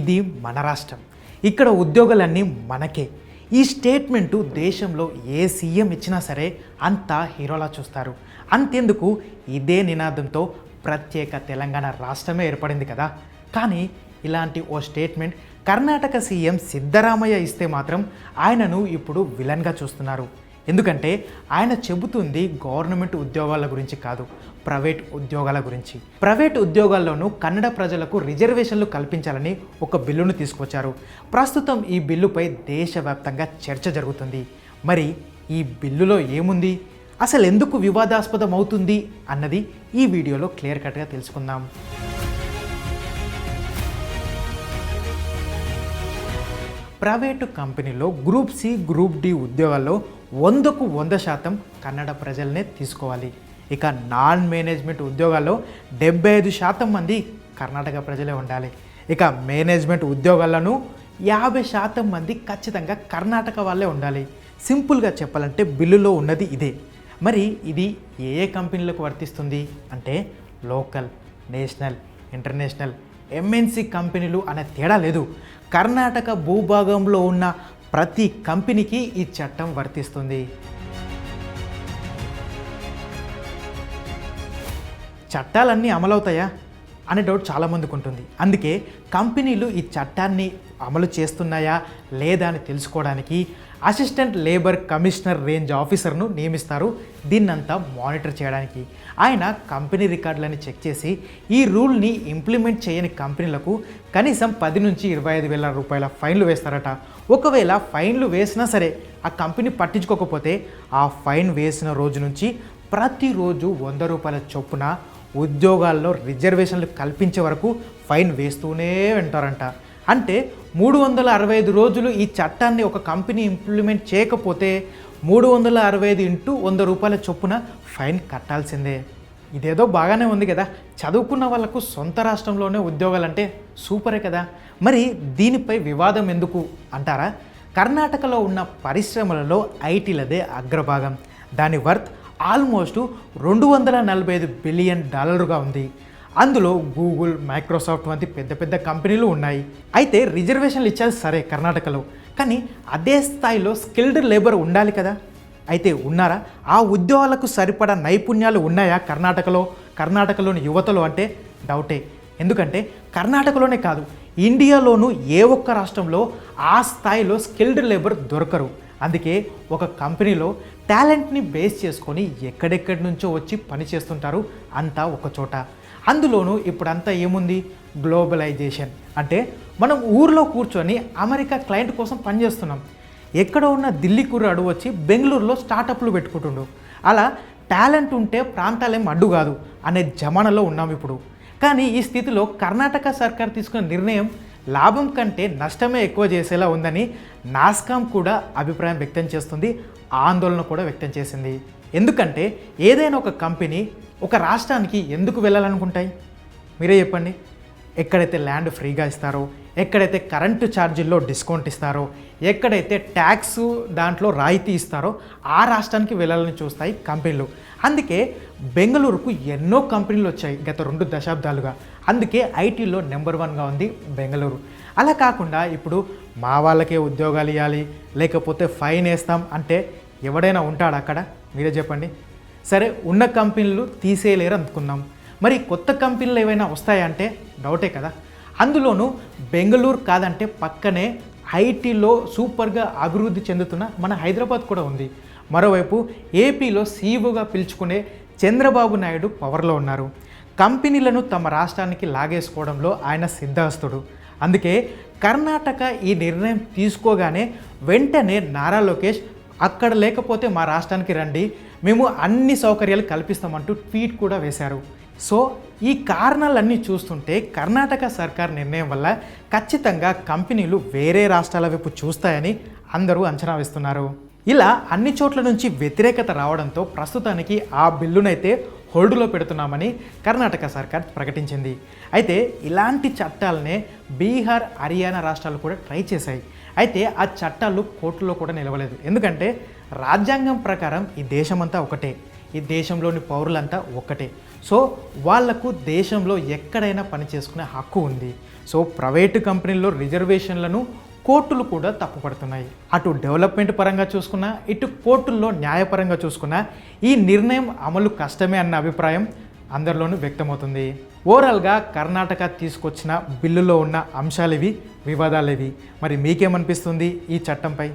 ఇది మన రాష్ట్రం. ఇక్కడ ఉద్యోగాలన్నీ మనకే. ఈ స్టేట్మెంటు దేశంలో ఏ సీఎం ఇచ్చినా సరే అంతా హీరోలా చూస్తారు. అంతెందుకు ఇదే నినాదంతో ప్రత్యేక తెలంగాణ రాష్ట్రమే ఏర్పడింది కదా. కానీ ఇలాంటి ఓ స్టేట్మెంట్ కర్ణాటక సీఎం సిద్ధరామయ్య ఇస్తే మాత్రం ఆయనను ఇప్పుడు విలన్గా చూస్తున్నారు. ఎందుకంటే ఆయన చెబుతుంది గవర్నమెంట్ ఉద్యోగాల గురించి కాదు ప్రైవేట్ ఉద్యోగాల గురించి. ప్రైవేట్ ఉద్యోగాల్లోనూ కన్నడ ప్రజలకు రిజర్వేషన్లు కల్పించాలని ఒక బిల్లును తీసుకొచ్చారు. ప్రస్తుతం ఈ బిల్లుపై దేశవ్యాప్తంగా చర్చ జరుగుతుంది. మరి ఈ బిల్లులో ఏముంది? అసలు ఎందుకు వివాదాస్పదం అవుతుంది అన్నది ఈ వీడియోలో క్లియర్ కట్గా తెలుసుకుందాం. ప్రైవేటు కంపెనీలో గ్రూప్ సి గ్రూప్ డి ఉద్యోగాల్లో వందకు వంద శాతం కన్నడ ప్రజలనే తీసుకోవాలి. ఇక నాన్ మేనేజ్మెంట్ ఉద్యోగాల్లో డెబ్బై ఐదు శాతం మంది కర్ణాటక ప్రజలే ఉండాలి. ఇక మేనేజ్మెంట్ ఉద్యోగాలను యాభై శాతం మంది ఖచ్చితంగా కర్ణాటక వాళ్ళే ఉండాలి. సింపుల్గా చెప్పాలంటే బిల్లులో ఉన్నది ఇదే. మరి ఇది ఏ ఏ కంపెనీలకు వర్తిస్తుంది? అంటే లోకల్ నేషనల్ ఇంటర్నేషనల్ ఎంఎన్సి కంపెనీలు అనే తేడా లేదు. కర్ణాటక భూభాగంలో ఉన్న ప్రతి కంపెనీకి ఈ చట్టం వర్తిస్తుంది. చట్టాలన్నీ అమలవుతాయా? అనే డౌట్ చాలామందికి ఉంటుంది. అందుకే కంపెనీలు ఈ చట్టాన్ని అమలు చేస్తున్నాయా లేదా అని తెలుసుకోవడానికి అసిస్టెంట్ లేబర్ కమిషనర్ రేంజ్ ఆఫీసర్ను నియమిస్తారు. దీన్నంతా మానిటర్ చేయడానికి. ఆయన కంపెనీ రికార్డులని చెక్ చేసి ఈ రూల్ని ఇంప్లిమెంట్ చేయని కంపెనీలకు కనీసం పది నుంచి ఇరవై ఐదు వేల రూపాయల ఫైన్లు వేస్తారట. ఒకవేళ ఫైన్లు వేసినా సరే ఆ కంపెనీ పట్టించుకోకపోతే ఆ ఫైన్ వేసిన రోజు నుంచి ప్రతిరోజు వంద రూపాయల చొప్పున ఉద్యోగాల్లో రిజర్వేషన్లు కల్పించే వరకు ఫైన్ వేస్తూనే ఉంటారంట. అంటే మూడు వందల అరవై ఐదు రోజులు ఈ చట్టాన్ని ఒక కంపెనీ ఇంప్లిమెంట్ చేయకపోతే మూడు వందల అరవై ఐదు ఇంటూ వంద రూపాయల చొప్పున ఫైన్ కట్టాల్సిందే. ఇదేదో బాగానే ఉంది కదా. చదువుకున్న వాళ్ళకు సొంత రాష్ట్రంలోనే ఉద్యోగాలంటే సూపరే కదా. మరి దీనిపై వివాదం ఎందుకు అంటారా? కర్ణాటకలో ఉన్న పరిశ్రమలలో ఐటీలదే అగ్రభాగం. దాని వర్త్ ఆల్మోస్ట్ రెండు వందల నలభై ఐదు బిలియన్ డాలర్గా ఉంది. అందులో గూగుల్ మైక్రోసాఫ్ట్ వంటి పెద్ద పెద్ద కంపెనీలు ఉన్నాయి. అయితే రిజర్వేషన్లు ఇచ్చారు సరే కర్ణాటకలో. కానీ అదే స్థాయిలో స్కిల్డ్ లేబర్ ఉండాలి కదా. అయితే ఉన్నారా? ఆ ఉద్యోగాలకు సరిపడా నైపుణ్యాలు ఉన్నాయా కర్ణాటకలో? కర్ణాటకలోని యువతలో అంటే డౌటే. ఎందుకంటే కర్ణాటకలోనే కాదు ఇండియాలోనూ ఏ ఒక్క రాష్ట్రంలో ఆ స్థాయిలో స్కిల్డ్ లేబర్ దొరకరు. అందుకే ఒక కంపెనీలో టాలెంట్ని బేస్ చేసుకొని ఎక్కడెక్కడి నుంచో వచ్చి పని చేస్తుంటారు అంతా ఒకచోట అందులోనూ ఇప్పుడంతా ఏముంది? గ్లోబలైజేషన్. అంటే మనం ఊర్లో కూర్చొని అమెరికా క్లయింట్ కోసం పనిచేస్తున్నాం ఎక్కడ ఉన్న ఢిల్లీ కుర్రాడు వచ్చి బెంగళూరులో స్టార్టప్లు పెట్టుకుంటుండు. అలా టాలెంట్ ఉంటే ప్రాంతాలేం అడ్డు కాదు అనే జమానాలో ఉన్నాం ఇప్పుడు. కానీ ఈ స్థితిలో కర్ణాటక సర్కార్ తీసుకున్న నిర్ణయం లాభం కంటే నష్టమే ఎక్కువ చేసేలా ఉందని నాస్కామ్ కూడా అభిప్రాయం వ్యక్తం చేస్తుంది ఆందోళన కూడా వ్యక్తం చేసింది. ఎందుకంటే ఏదైనా ఒక కంపెనీ ఒక రాష్ట్రానికి ఎందుకు వెళ్ళాలనుకుంటాయి? మీరే చెప్పండి. ఎక్కడైతే ల్యాండ్ ఫ్రీగా ఇస్తారో ఎక్కడైతే కరెంటు ఛార్జీల్లో డిస్కౌంట్ ఇస్తారో ఎక్కడైతే ట్యాక్స్ దాంట్లో రాయితీ ఇస్తారో ఆ రాష్ట్రానికి వెళ్ళాలని చూస్తాయి కంపెనీలు. అందుకే బెంగళూరుకు ఎన్నో కంపెనీలు వచ్చాయి గత రెండు దశాబ్దాలుగా. అందుకే ఐటీలో నెంబర్ వన్గా ఉంది బెంగళూరు. అలా కాకుండా ఇప్పుడు మా వాళ్ళకే ఉద్యోగాలు ఇవ్వాలి లేకపోతే ఫైన్ వేస్తాం అంటే ఎవడైనా ఉంటాడు అక్కడ? మీరే చెప్పండి. సరే ఉన్న కంపెనీలు తీసేయలేరు అనుకున్నాం మరి కొత్త కంపెనీలు ఏవైనా వస్తాయంటే డౌటే కదా. అందులోనూ బెంగళూరు కాదంటే పక్కనే ఐటీలో సూపర్గా అభివృద్ధి చెందుతున్న మన హైదరాబాద్ కూడా ఉంది. మరోవైపు ఏపీలో సీఈఓగా పిలుచుకునే చంద్రబాబు నాయుడు పవర్లో ఉన్నారు. కంపెనీలను తమ రాష్ట్రానికి లాగేసుకోవడంలో ఆయన సిద్ధహస్తుడు. అందుకే కర్ణాటక ఈ నిర్ణయం తీసుకోగానే వెంటనే నారా లోకేష్ అక్కడ లేకపోతే మా రాష్ట్రానికి రండి మేము అన్ని సౌకర్యాలు కల్పిస్తామంటూ ట్వీట్ కూడా వేశారు. సో ఈ కారణాలన్నీ చూస్తుంటే కర్ణాటక సర్కార్ నిర్ణయం వల్ల ఖచ్చితంగా కంపెనీలు వేరే రాష్ట్రాల వైపు చూస్తాయని అందరూ అంచనా వేస్తున్నారు. ఇలా అన్ని చోట్ల నుంచి వ్యతిరేకత రావడంతో ప్రస్తుతానికి ఆ బిల్లునైతే హోల్డ్లో పెడుతున్నామని కర్ణాటక సర్కార్ ప్రకటించింది. అయితే ఇలాంటి చట్టాలనే బీహార్ హర్యానా రాష్ట్రాలు కూడా ట్రై చేశాయి. అయితే ఆ చట్టాలు కోర్టులో కూడా నిలవలేదు. ఎందుకంటే రాజ్యాంగం ప్రకారం ఈ దేశమంతా ఒకటే. ఈ దేశంలోని పౌరులంతా ఒక్కటే సో వాళ్ళకు దేశంలో ఎక్కడైనా పని చేసుకునే హక్కు ఉంది. సో ప్రైవేటు కంపెనీల్లో రిజర్వేషన్లను కోర్టులు కూడా తప్పుపడుతున్నాయి. అటు డెవలప్మెంట్ పరంగా చూసుకున్నా ఇటు కోర్టుల్లో న్యాయపరంగా చూసుకున్నా ఈ నిర్ణయం అమలు కష్టమే అన్న అభిప్రాయం అందరిలోనూ వ్యక్తమవుతుంది. ఓవరాల్గా కర్ణాటక తీసుకొచ్చిన బిల్లులో ఉన్న అంశాలు ఇవి వివాదాలు ఇవి. మరి మీకేమనిపిస్తుంది ఈ చట్టంపై?